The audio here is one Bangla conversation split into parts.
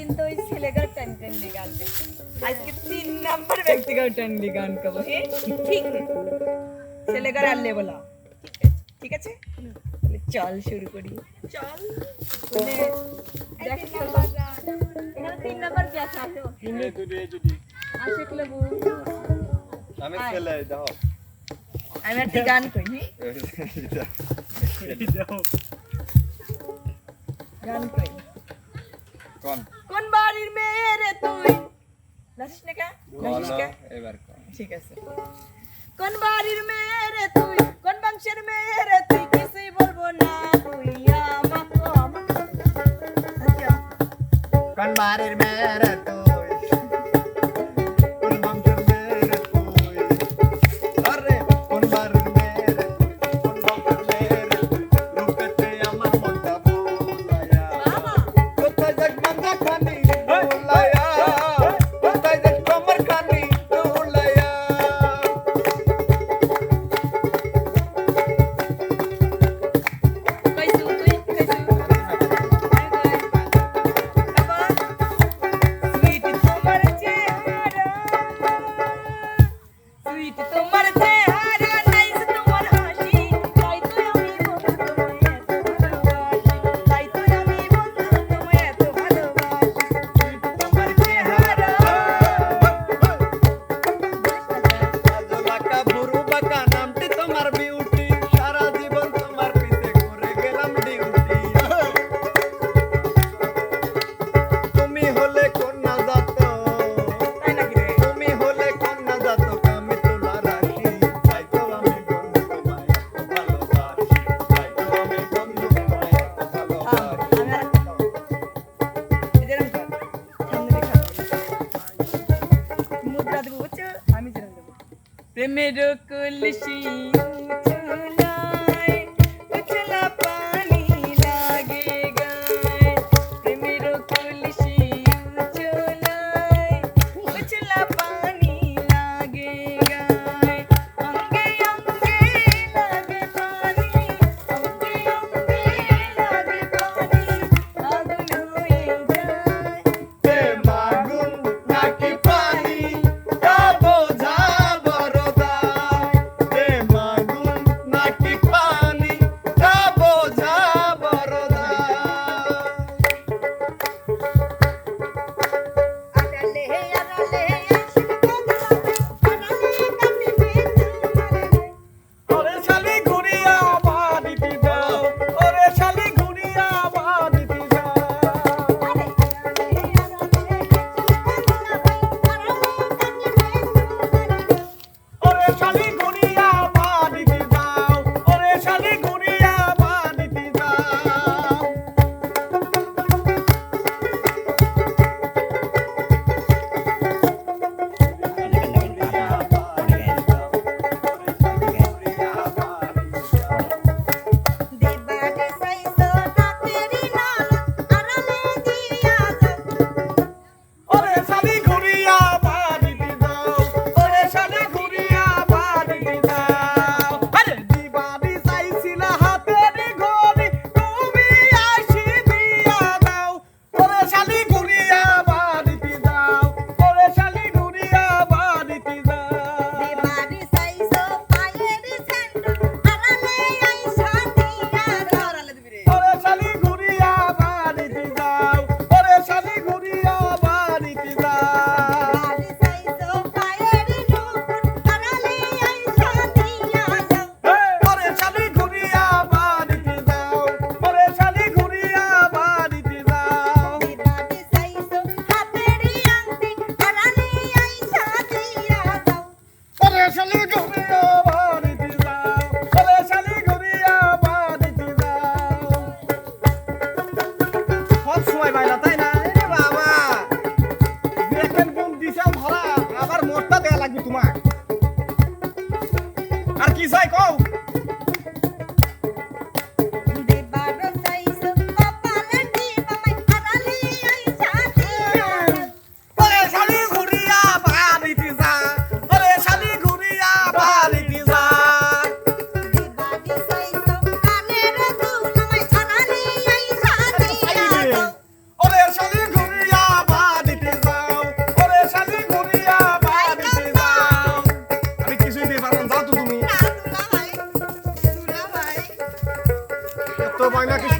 দিন ওই ছেলেগার টান টান্ডি আজকে তিন নাম্বার ব্যক্তিগার টান্ডি গান করব। ঠিক। ছেলেগার আল্লে বলা ঠিক আছে? চল শুরু করি। চল। মানে তিন নাম্বার গ্যাস আসো কোন? কোন বাড়ির মেয়ে রে তুই নাচিস না কা নাচিস বলো কা এবার কোন ঠিক আছে কোন বাড়ির মেয়ে রে তুই কোন বংশের মেয়ে রে তুই কিছুই বলব না তুই আমাকে আচ্ছা কোন বাড়ির মেরে তুই প্রেমের কলসি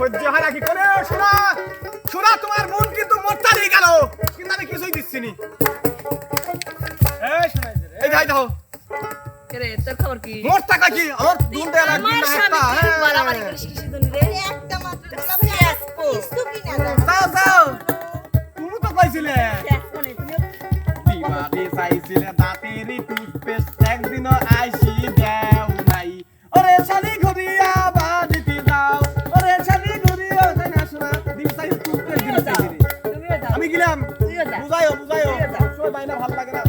সহ্য হয় নাকি? করে শোনা শোনা তোমার মন কিন্তু মোটটা দিয়ে গেল। কিন্তু আমি কিছুই দিচ্ছি নি। এই যাই দাও তোর খবর কি? মোট টাকা কি? আমার দুধ দেওয়া লাগবে না একটা ভালো লাগে না।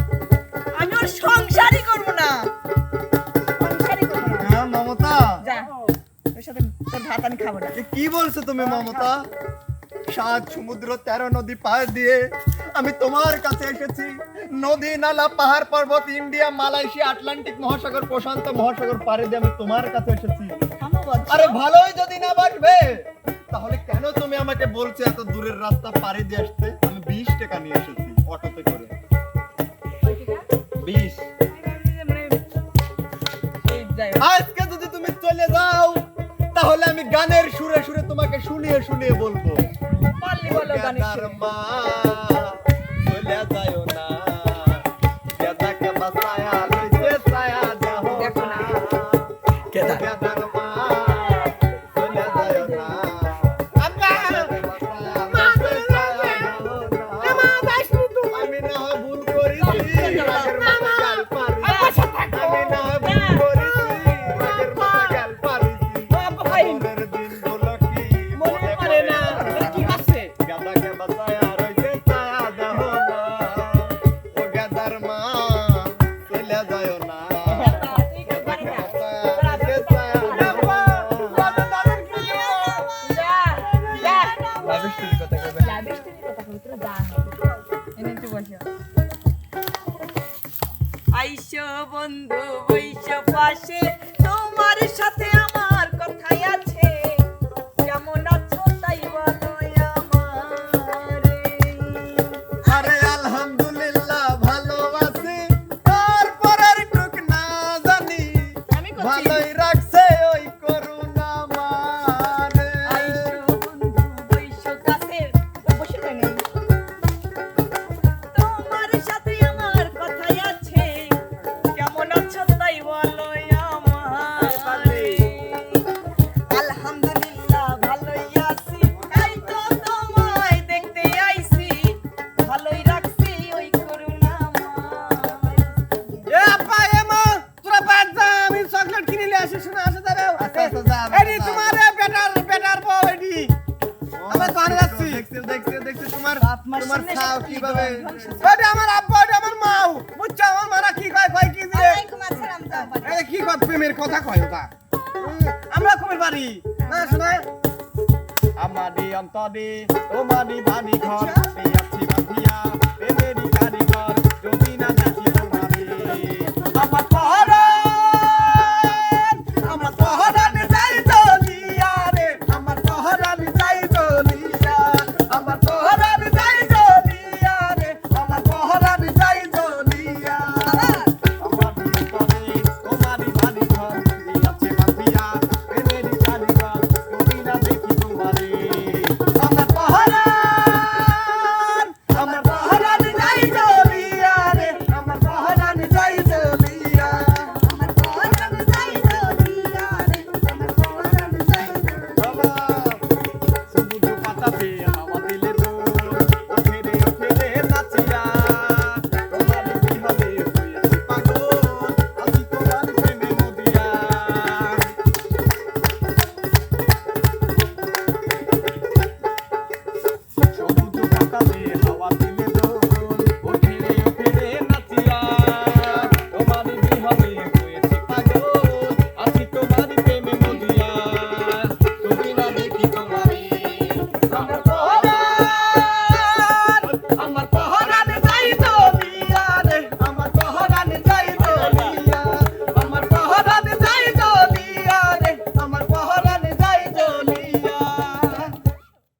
আমি ওর সংসারই করব না। সংসারই করব না। হ্যাঁ মমতা? যা ওর সাথে তোর ভাত আমি খাব না। কি বলছো তুমি মমতা? সাত সমুদ্র তেরো নদী পার দিয়ে আমি তোমার কাছে এসেছি। নদী নালা পাহাড় পর্বত ইন্ডিয়া মালয়েশিয়া আটলান্টিক মহাসাগর প্রশান্ত মহাসাগর পাড়ে দিয়ে আমি তোমার কাছে এসেছি। আরে ভালোই যদি না বাসবে তাহলে কেন তুমি আমাকে বলছো এত দূরের রাস্তা পাড়ি দিয়ে আসতে? আমি বিশ টাকা নিয়ে এসেছি অটোতে করে। আজকে যদি তুমি চলে যাও তাহলে আমি গানের সুরে সুরে তোমাকে শুনিয়ে শুনিয়ে বলব। পারলি বলো গানের সুরে। চলে না। কীভাবে? আমার আব্বা ওটা আমার মাও বুঝছ? আমার মারা কি কয় কয় কি এই কি কয় প্রেমের কথা কয় ওটা? আমরা কুমির বাড়ি। না শোনা। আমাদি অন্তদি তোমাদি বাড়ি ঘর পেয়াছি বাঁধিয়া